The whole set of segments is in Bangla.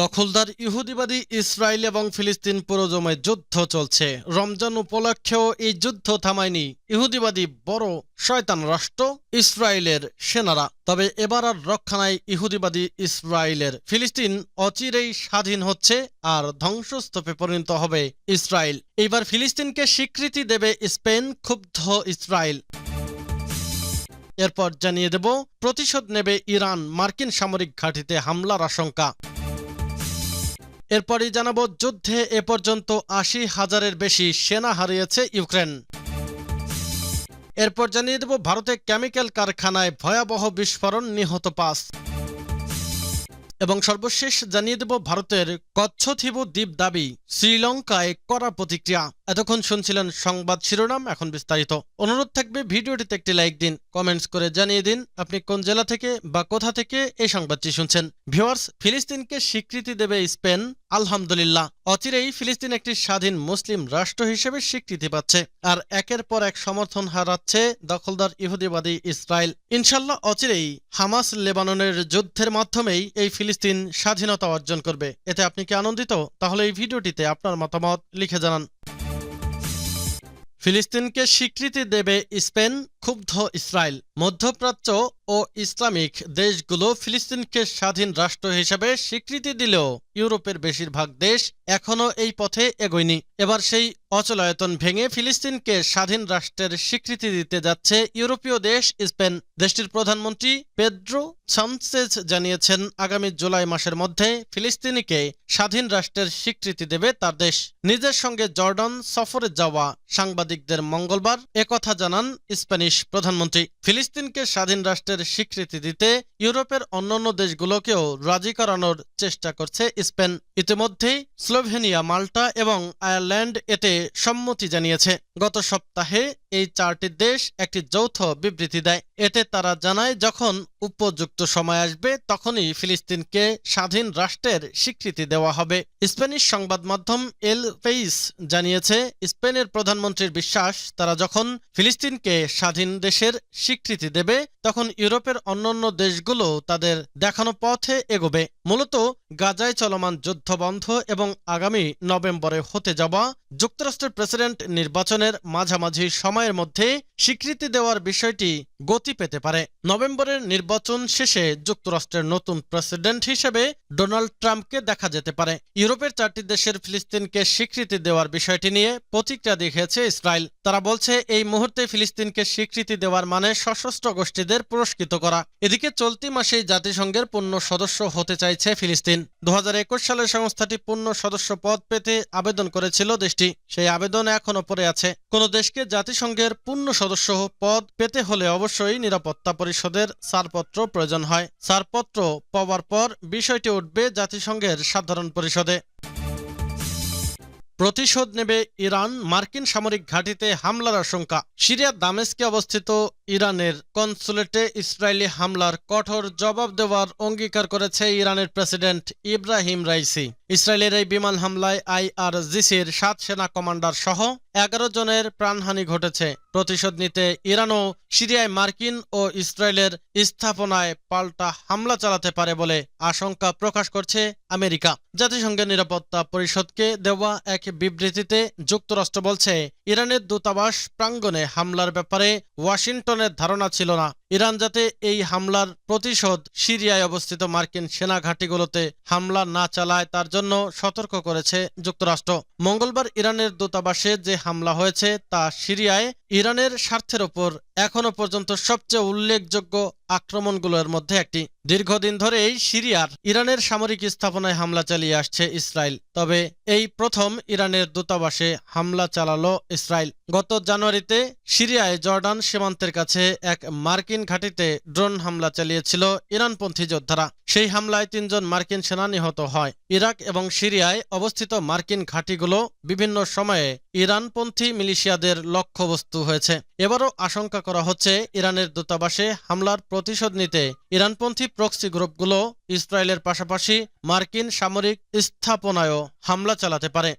দখলদার ইহুদিবাদী ইসরায়েল এবং ফিলিস্তিন পুরোজমে যুদ্ধ চলছে। রমজান উপলক্ষেও এই যুদ্ধ থামায়নি ইহুদিবাদী বড় শয়তান রাষ্ট্র ইসরায়েলের সেনারা। তবে এবার আর রক্ষা নাই ইহুদিবাদী ইসরায়েলের। ফিলিস্তিন অচিরেই স্বাধীন হচ্ছে আর ধ্বংসস্তূপে পরিণত হবে ইসরায়েল। এইবার ফিলিস্তিনকে স্বীকৃতি দেবে স্পেন, ক্ষুব্ধ ইসরায়েল। এরপর জানিয়ে দেব, প্রতিশোধ নেবে ইরান মার্কিন সামরিক ঘাঁটিতে হামলার আশঙ্কা। এরপরই জানাব যুদ্ধে এ পর্যন্ত আশি হাজারের বেশি সেনা হারিয়েছে ইউক্রেন। এরপর জানিয়ে দেব ভারতে কেমিক্যাল কারখানায় ভয়াবহ বিস্ফোরণ নিহত পাস এবং সর্বশেষ জানিয়ে দেব ভারতের কচ্ছথিব দ্বীপ দাবি শ্রীলঙ্কায় করা প্রতিক্রিয়া। এতক্ষণ শুনছিলেন সংবাদ শিরোনাম, এখন বিস্তারিত। অনুরোধ থাকবে ভিডিওটিতে একটি লাইক দিন, কমেন্টস করে জানিয়ে দিন আপনি কোন জেলা থেকে বা কোথা থেকে এই সংবাদটি শুনছেন। ভিউয়ার্স, ফিলিস্তিনকে স্বীকৃতি দেবে স্পেন। আলহামদুলিল্লাহ, অচিরেই ফিলিস্তিন একটি স্বাধীন মুসলিম রাষ্ট্র হিসেবে স্বীকৃতি পাচ্ছে। আর একের পর এক সমর্থন হারাচ্ছে দখলদার ইহুদিবাদী ইসরায়েল। ইনশাল্লাহ অচিরেই হামাস লেবাননের যুদ্ধের মাধ্যমেই এই ফিলিস্তিন স্বাধীনতা অর্জন করবে। এতে আপনি কি আনন্দিত? তাহলে এই ভিডিওটিতে আপনার মতামত লিখে জানান। ফিলিস্তিনকে স্বীকৃতি দেবে স্পেন ক্ষুব্ধ ইসরায়েল, মধ্যপ্রাচ্য ও ইসলামিক দেশগুলো ফিলিস্তিনকে স্বাধীন রাষ্ট্র হিসেবে স্বীকৃতি দিলেও ইউরোপের বেশিরভাগ দেশ এখনও এই পথে এগোয়নি। এবার সেই অচলায়তন ভেঙে ফিলিস্তিনকে স্বাধীন রাষ্ট্রের স্বীকৃতি দিতে যাচ্ছে ইউরোপীয় দেশ, স্পেন। দেশটির প্রধানমন্ত্রী পেদ্রো সামসেজ জানিয়েছেন, আগামী জুলাই মাসের মধ্যে ফিলিস্তিনিকে স্বাধীন রাষ্ট্রের স্বীকৃতি দেবে তার দেশ। নিজের সঙ্গে জর্ডন সফরে যাওয়া সাংবাদিকদের মঙ্গলবার একথা জানান স্প্যানিশ প্রধানমন্ত্রী ফিলিস্তিনকে স্বাধীন রাষ্ট্রের স্বীকৃতি দিতে ইউরোপের অন্যান্য দেশগুলোকেও রাজি করানোর চেষ্টা করছে স্পেন। ইতিমধ্যেই স্লোভেনিয়া, মাল্টা এবং আয়ারল্যান্ড এতে সম্মতি জানিয়েছে। গত সপ্তাহে এই চারটি দেশ একটি যৌথ বিবৃতি দেয়। এতে তারা জানায়, যখন উপযুক্ত সময় আসবে, তখনই ফিলিস্তিনকে স্বাধীন রাষ্ট্রের স্বীকৃতি দেওয়া হবে। স্প্যানিশ সংবাদ মাধ্যম এল পেইস জানিয়েছে, স্পেনের প্রধানমন্ত্রীর বিশ্বাস, তারা যখন ফিলিস্তিনকে স্বাধীন দেশের স্বীকৃতি দেবে তখন ইউরোপের অন্যান্য দেশগুলো তাদের দেখানো পথে এগোবে। মূলত গাজায় চলমান যুদ্ধ বন্ধ এবং আগামী নভেম্বরে হতে যাওয়া যুক্তরাষ্ট্রের প্রেসিডেন্ট নির্বাচনের মাঝামাঝি সময়ের মধ্যে স্বীকৃতি দেওয়ার বিষয়টি গতি পেতে পারে। নভেম্বরের নির্বাচন শেষে যুক্তরাষ্ট্রের নতুন প্রেসিডেন্ট হিসেবে ডোনাল্ড ট্রাম্পকে দেখা যেতে পারে। ইউরোপের চারটি দেশের ফিলিস্তিনকে স্বীকৃতি দেওয়ার বিষয়টি নিয়ে প্রতিক্রিয়া দেখিয়েছে ইসরায়েল। তারা বলছে, এই মুহূর্তে ফিলিস্তিনকে স্বীকৃতি দেওয়ার মানে সশস্ত্র গোষ্ঠীদের পুরস্কৃত করা। এদিকে চলতি মাসেই জাতিসংঘের পূর্ণ সদস্য হতে চাইছে ফিলিস্তিন। দু সালে সংস্থাটি পূর্ণ সদস্য পদ পেতে আবেদন করেছিল দেশটি। সেই আবেদন এখনও পড়ে আছে। কোন দেশকে জাতিসংঘের পূর্ণ সদস্য পদ পেতে হলে অবশ্যই নিরাপত্তা পরিষদের ছাড়পত্র প্রয়োজন হয়। ছাড়পত্র পাওয়ার পর বিষয়টি উঠবে জাতিসংঘের সাধারণ পরিষদে। প্রতিশোধ নেবে ইরান, মার্কিন সামরিক ঘাঁটিতে হামলার আশঙ্কা। সিরিয়া দামেস্কে অবস্থিত ইরানের কনসুলেটে ইসরায়েলি হামলার কঠোর জবাব দেওয়ার অঙ্গীকার করেছে ইরানের প্রেসিডেন্ট ইব্রাহিম রাইসি। ইসরায়েলের এই বিমান হামলায় আইআরজিসির সাত সেনা কমান্ডার সহ এগারো জনের প্রাণহানি ঘটেছে। প্রতিশোধ নিতে ইরানও সিরিয়ায় মার্কিন ও ইসরায়েলের স্থাপনায় পাল্টা হামলা চালাতে পারে বলে আশঙ্কা প্রকাশ করছে আমেরিকা। জাতিসংঘের নিরাপত্তা পরিষদকে দেওয়া এক বিবৃতিতে যুক্তরাষ্ট্র বলছে ইরানের দূতাবাস প্রাঙ্গণে হামলার ব্যাপারে ওয়াশিংটনের ধারণা ছিল না। ইরান যাতে এই হামলার প্রতিশোধ সিরিয়ায় অবস্থিত মার্কিন সেনা ঘাঁটিগুলোতে হামলা না চালায়, তার জন্য সতর্ক করেছে যুক্তরাষ্ট্র। মঙ্গলবার ইরানের দূতাবাসে যে হামলা হয়েছে তা সিরিয়ায় ইরানের স্বার্থের ওপর এখনও পর্যন্ত সবচেয়ে উল্লেখযোগ্য আক্রমণগুলোর মধ্যে একটি। দীর্ঘদিন ধরেই সিরিয়ার ইরানের সামরিক স্থাপনায় হামলা চালিয়ে আসছে ইসরায়েল। তবে এই প্রথম ইরানের দূতাবাসে হামলা চালালো ইসরায়েল। গত জানুয়ারিতে সিরিয়ায় জর্ডান সীমান্তের কাছে এক মার্কিন ঘাঁটিতে ড্রোন হামলা চালিয়েছিল ইরানপন্থী যোদ্ধারা। সেই হামলায় তিনজন মার্কিন সেনা নিহত হয়। ইরাক এবং সিরিয়ায় অবস্থিত মার্কিন ঘাঁটিগুলো বিভিন্ন সময়ে ইরানপন্থী মিলিশিয়াদের লক্ষ্যবস্তু হয়েছে। এবারও আশঙ্কা করা হচ্ছে ইরানের দূতাবাসে হামলার প্রতিশোধ নিতে ইরানপন্থী প্রক্সি গ্রুপগুলো ইসরায়েলের পাশাপাশি মার্কিন সামরিক স্থাপনায়ও হামলা চালাতে পারে।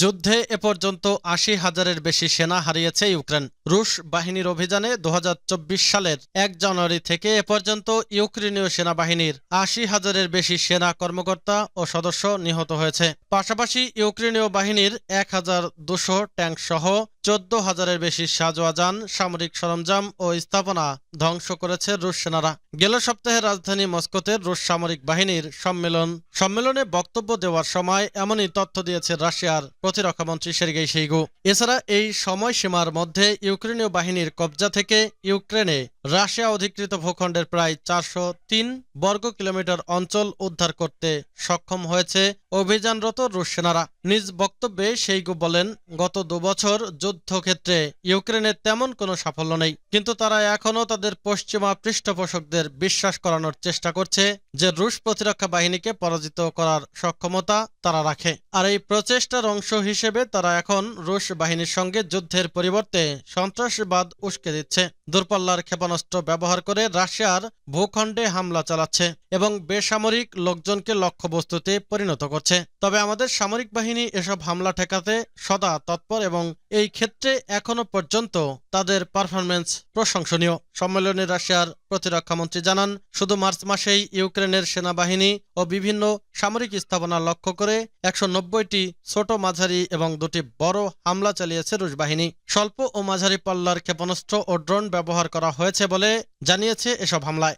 যুদ্ধে এ পর্যন্ত আশি হাজারের বেশি সেনা হারিয়েছে ইউক্রেন। রুশ বাহিনীর অভিযানে দু হাজার চব্বিশ সালের এক জানুয়ারি থেকে এ পর্যন্ত ইউক্রেনীয় সেনাবাহিনীর আশি হাজারের বেশি সেনা কর্মকর্তা ও সদস্য নিহত হয়েছে। পাশাপাশি ইউক্রেনীয় বাহিনীর এক হাজার দুশো ট্যাঙ্ক সহ চোদ্দ হাজারের বেশি সাজোয়াজান, সামরিক সরঞ্জাম ও স্থাপনা ধ্বংস করেছে রুশ সেনারা। গেল সপ্তাহে রাজধানী মস্কোতে রুশ সামরিক বাহিনীর সম্মেলন। সম্মেলনে বক্তব্য দেওয়ার সময় এমনই তথ্য দিয়েছে রাশিয়ার প্রতিরক্ষামন্ত্রী সের্গেই সেইগু এছাড়া এই সময়সীমার মধ্যে ইউক্রেনীয় বাহিনীর কবজা থেকে ইউক্রেনে রাশিয়া অধিকৃত ভূখণ্ডের প্রায় চারশো তিন বর্গ কিলোমিটার অঞ্চল উদ্ধার করতে সক্ষম হয়েছে অভিযানরত রুশ সেনারা। নিজ বক্তব্যে সেইগু বলেন, গত দুবছর যুদ্ধক্ষেত্রে ইউক্রেনের তেমন কোনো সাফল্য নেই। কিন্তু তারা এখনও তাদের পশ্চিমা পৃষ্ঠপোষকদের বিশ্বাস করানোর চেষ্টা করছে যে রুশ প্রতিরক্ষা বাহিনীকে পরাজিত করার সক্ষমতা তারা রাখে। আর এই প্রচেষ্টার অংশ হিসেবে তারা এখন রুশ বাহিনীর সঙ্গে যুদ্ধের পরিবর্তে সন্ত্রাসবাদ উস্কে দিচ্ছে। দূরপাল্লার ক্ষেপণাস্ত্র ব্যবহার করে রাশিয়ার ভূখণ্ডে হামলা চালাচ্ছে এবং বেসামরিক লোকজনকে লক্ষ্যবস্তুতে পরিণত করছে। তবে আমাদের সামরিক বাহিনী এসব হামলা ঠেকাতে সদা তৎপর এবং এই ক্ষেত্রে এখনও পর্যন্ত তাদের পারফরমেন্স প্রশংসনীয়। সম্মেলনে রাশিয়ার প্রতিরক্ষামন্ত্রী জানান, শুধু মার্চ মাসেই ইউক্রেনের সেনাবাহিনী ও বিভিন্ন সামরিক স্থাপনা লক্ষ্য করে একশো নব্বইটি ছোট মাঝারি এবং দুটি বড় হামলা চালিয়েছে রুশ বাহিনী। স্বল্প ও মাঝারি পাল্লার ক্ষেপণাস্ত্র ও ড্রোন ব্যবহার করা হয়েছে বলে জানিয়েছে এসব হামলায়।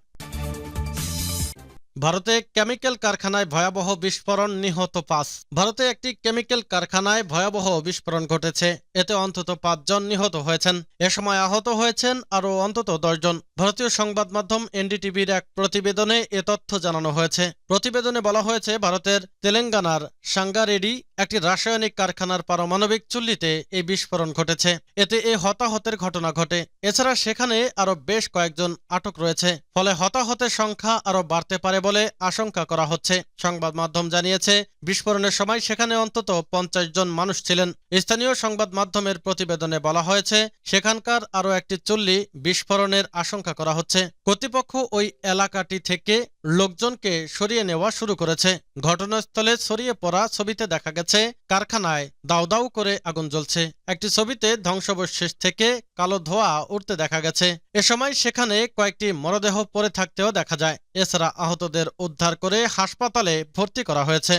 ভারতে কেমিক্যাল কারখানায় ভয়াবহ বিস্ফোরণ নিহত পাঁচ। ভারতে একটি কেমিক্যাল কারখানায় ভয়াবহ বিস্ফোরণ ঘটেছে। এতে অন্তত পাঁচজন নিহত হয়েছেন। এ সময় আহত হয়েছেন আরও অন্তত দশজন। ভারতীয় সংবাদ মাধ্যম এনডিটিভির এক প্রতিবেদনে এ তথ্য জানানো হয়েছে। প্রতিবেদনে বলা হয়েছে, ভারতের তেলেঙ্গানার সাঙ্গারেডি একটি রাসায়নিক কারখানার পারমাণবিক চুল্লিতে এই বিস্ফোরণ ঘটেছে। এতে এ হতাহতের ঘটনা ঘটে। এছাড়া সেখানে আরও বেশ কয়েকজন আটক রয়েছে। ফলে হতাহতের সংখ্যা আরও বাড়তে পারে বলে আশঙ্কা করা হচ্ছে। সংবাদ মাধ্যম জানিয়েছে, বিস্ফোরণের সময় সেখানে অন্তত পঞ্চাশ জন মানুষ ছিলেন। স্থানীয় সংবাদ মাধ্যমের প্রতিবেদনে বলা হয়েছে, সেখানকার আরও একটি চুল্লি বিস্ফোরণের আশঙ্কা করা হচ্ছে। কর্তৃপক্ষ ওই এলাকাটি থেকে লোকজনকে সরিয়ে নেওয়া শুরু করেছে। ঘটনাস্থলে ছড়িয়ে পড়া ছবিতে দেখা গেছে কারখানায় দাউ দাউ করে আগুন জ্বলছে। একটি ছবিতে ধ্বংসাবশেষ থেকে কালো ধোয়া উঠতে দেখা গেছে। এ সময় সেখানে কয়েকটি মরদেহ পরে থাকতেও দেখা যায়। এছাড়া আহতদের উদ্ধার করে হাসপাতালে ভর্তি করা হয়েছে।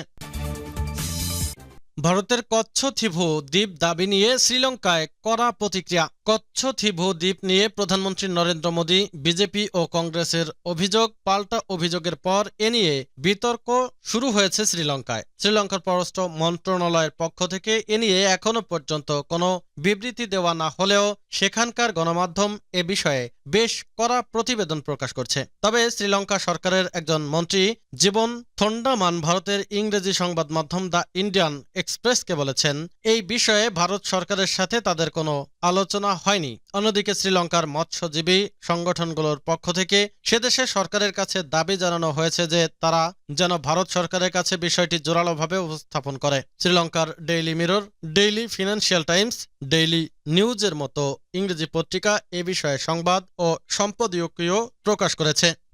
ভারতের কচ্ছ থিভু দ্বীপ দাবি নিয়ে শ্রীলঙ্কায় কড়া প্রতিক্রিয়া। কচ্ছ থিভু দ্বীপ নিয়ে প্রধানমন্ত্রী নরেন্দ্র মোদী, বিজেপি ও কংগ্রেসের অভিযোগ, পাল্টা অভিযোগের পর এ নিয়ে বিতর্ক শুরু হয়েছে শ্রীলঙ্কায়। শ্রীলঙ্কার পররাষ্ট্র মন্ত্রণালয়ের পক্ষ থেকে এ নিয়ে এখনও পর্যন্ত কোনো বিবৃতি দেওয়া না হলেও সেখানকার গণমাধ্যম এ বিষয়ে বেশ কড়া প্রতিবেদন প্রকাশ করছে। তবে শ্রীলঙ্কা সরকারের একজন মন্ত্রী জীবন থন্ডামান ভারতের ইংরেজি সংবাদ মাধ্যম দ্য ইন্ডিয়ান এক্সপ্রেসকে বলেছেন, এই বিষয়ে ভারত সরকারের সাথে তাদের কোনো আলোচনা হয়নি। অন্যদিকে শ্রীলঙ্কার মৎস্যজীবী সংগঠনগুলোর পক্ষ থেকে সেদেশে সরকারের কাছে দাবি জানানো হয়েছে যে তারা যেন ভারত সরকারের কাছে বিষয়টি জোরালোভাবে উপস্থাপন করে। শ্রীলঙ্কার Daily Mirror, Daily Financial Times, Daily নিউজের মতো ইংরেজি পত্রিকা এ বিষয়ে সংবাদ ও সম্পাদকীয় প্রকাশ করেছে।